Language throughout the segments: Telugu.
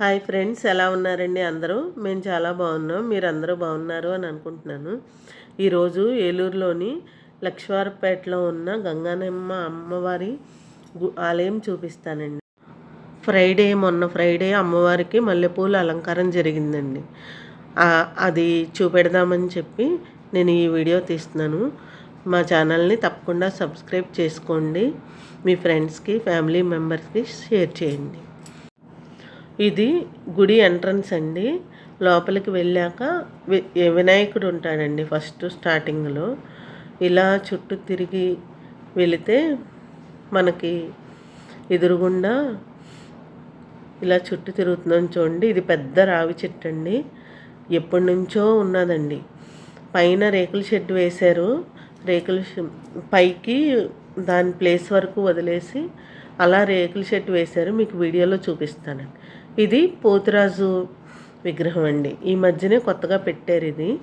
హాయ్ ఫ్రెండ్స్ ఎలా ఉన్నారండి అందరూ? మేము చాలా బాగున్నాం. మీరు అందరూ బాగున్నారు అని అనుకుంటున్నాను. ఈరోజు ఏలూరులోని లక్ష్వారపేటలో ఉన్న గంగానమ్మ అమ్మవారి ఆలయం చూపిస్తానండి. ఫ్రైడే మొన్న ఫ్రైడే అమ్మవారికి మల్లెపూల అలంకారం జరిగిందండి. అది చూపెడదామని చెప్పి నేను ఈ వీడియో తీస్తున్నాను. మా ఛానల్ని తప్పకుండా సబ్స్క్రైబ్ చేసుకోండి. మీ ఫ్రెండ్స్కి ఫ్యామిలీ మెంబర్స్కి షేర్ చేయండి. ఇది గుడి ఎంట్రన్స్ అండి. లోపలికి వెళ్ళాక వినాయకుడు ఉంటాడండి ఫస్ట్ స్టార్టింగ్లో. ఇలా చుట్టూ తిరిగి వెళితే మనకి ఎదురుగుండా ఇలా చుట్టూ తిరుగుతుందని చూడండి. ఇది పెద్ద రావి చెట్టు అండి. ఎప్పటి నుంచో ఉన్నదండి. పైన రేకుల షెడ్ వేశారు. రేకుల పైకి దాని ప్లేస్ వరకు వదిలేసి అలా రేకుల షెడ్ వేశారు. మీకు వీడియోలో చూపిస్తానండి. ఇది పోతురాజు విగ్రహం అండి. ఈ మధ్యనే కొత్తగా పెట్టారు ఇది.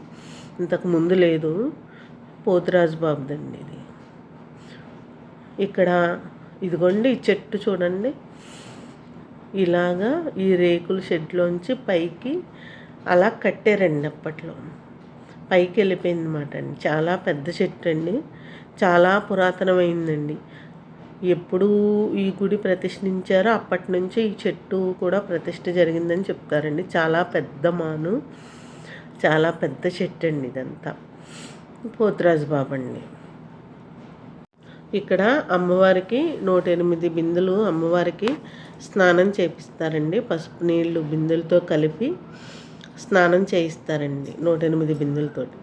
ఇంతకు ముందు లేదు. పోతురాజు బాబుదండి ఇది. ఇక్కడ ఇదిగోండి ఈ చెట్టు చూడండి. ఇలాగా ఈ రేకుల షెడ్లోంచి పైకి అలా కట్టారండి అప్పట్లో. పైకి వెళ్ళిపోయింది అనమాట అండి. చాలా పెద్ద చెట్టు అండి. చాలా పురాతనమైందండి. ఎప్పుడు ఈ గుడి ప్రతిష్ఠించారో అప్పటి నుంచి ఈ చెట్టు కూడా ప్రతిష్ఠ జరిగిందని చెప్తారండి. చాలా పెద్ద మాను చాలా పెద్ద చెట్టు అండి ఇదంతా. పోతురాజు బాబు అండి ఇక్కడ అమ్మవారికి నూట ఎనిమిది బిందులు అమ్మవారికి స్నానం చేపిస్తారండి. పసుపు నీళ్ళు బిందులతో కలిపి స్నానం చేయిస్తారండి నూట ఎనిమిది బిందులతోటి.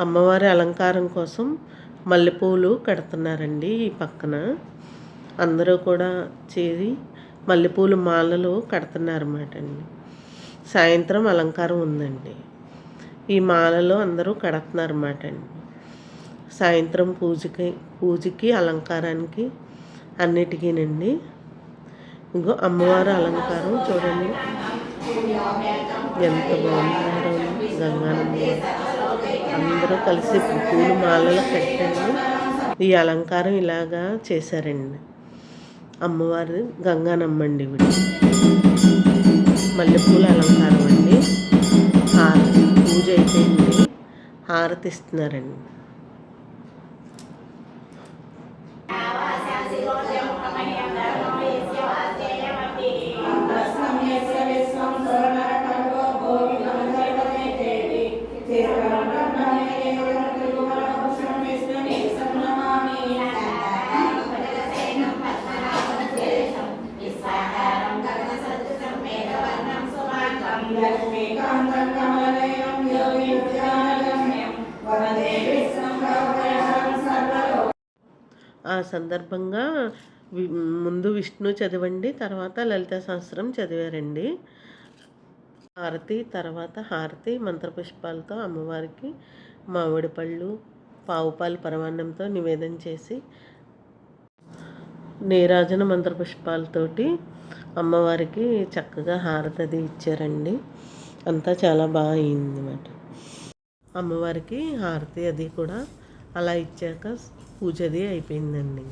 అమ్మవారి అలంకారం కోసం మల్లెపూలు కడుతున్నారండి ఈ పక్కన. అందరూ కూడా చేరి మల్లెపూలు మాలలు కడుతున్నారన్నమాట అండి సాయంత్రం అలంకారం ఉందండి. ఈ మాలలో అందరూ కడుతున్నారన్నమాట అండి సాయంత్రం పూజకి పూజకి అలంకారానికి అన్నిటికీనండి. ఇంకో అమ్మవారి అలంకారం చూడండి. ఎంత బాగున్నారో గంగానమ్మ. అందరూ కలిసి పూలు మాలలు కట్టండి ఈ అలంకారం ఇలాగా చేశారండి. అమ్మవారి గంగానమ్మండి ఇవి మల్లెపూల అలంకారం అండి. హారతి పూజ అయిపోయింది. హారతి ఇస్తున్నారండి. ఆ సందర్భంగా ముందు విష్ణు చదివండి తర్వాత లలిత సహస్రం చదివారండి. హారతి తర్వాత హారతి మంత్రపుష్పాలతో అమ్మవారికి మామిడి పళ్ళు పావుపాలు పరమాన్నంతో నివేదన చేసి నీరాజన మంత్రపుష్పాలతోటి అమ్మవారికి చక్కగా హారతి అది ఇచ్చారండి. అంతా చాలా బాగా అయింది అన్నమాట. అమ్మవారికి హారతి అది కూడా అలా ఇచ్చాక పూజది అయిపోయిందండి.